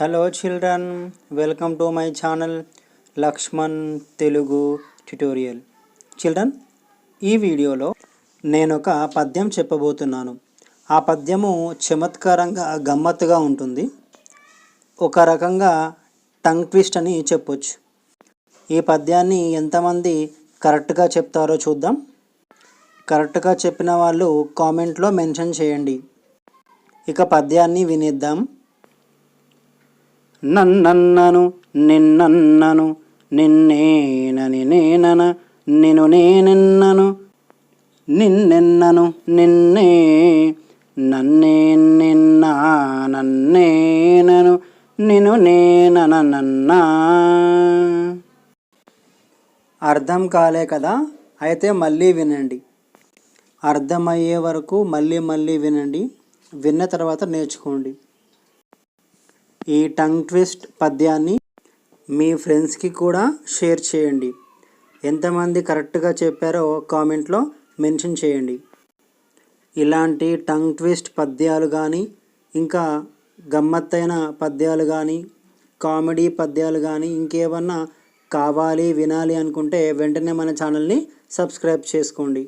Hello children welcome to my channel Laxman Telugu tutorial children ఈ వీడియోలో నేను ఒక పద్యం చెప్పబోతున్నాను. ఆ పద్యము చమత్కారంగా గమ్మత్తుగా ఉంటుంది. ఒక రకంగా టంగ్ ట్విస్ట్ అని చెప్పొచ్చు. ఈ పద్యాన్ని ఎంతమంది కరెక్ట్గా చెప్తారో చూద్దాం. కరెక్ట్గా చెప్పిన వాళ్ళు కామెంట్లో మెన్షన్ చేయండి. ఇక పద్యాన్ని వినిద్దాం. నన్నన్నను నిన్నన్నను నిన్నేనని నేనన నిను నేనెన్నను నిన్నెన్నను నిన్నే నన్నే నిన్నా నన్నేనను నిను నేనన నన్నా. అర్థం కాలే కదా? అయితే మళ్ళీ వినండి. అర్థమయ్యే వరకు మళ్ళీ మళ్ళీ వినండి. విన్న తర్వాత నేర్చుకోండి. ఈ టంగ్ ట్విస్ట్ పద్యాన్ని మీ ఫ్రెండ్స్కి కూడా షేర్ చేయండి. ఎంతమంది కరెక్ట్గా చెప్పారో కామెంట్లో మెన్షన్ చేయండి. ఇలాంటి టంగ్ ట్విస్ట్ పద్యాలు కానీ ఇంకా గమ్మత్తైన పద్యాలు కానీ కామెడీ పద్యాలు కానీ ఇంకేమన్నా కావాలి వినాలి అనుకుంటే వెంటనే మన ఛానల్ని సబ్స్క్రైబ్ చేసుకోండి.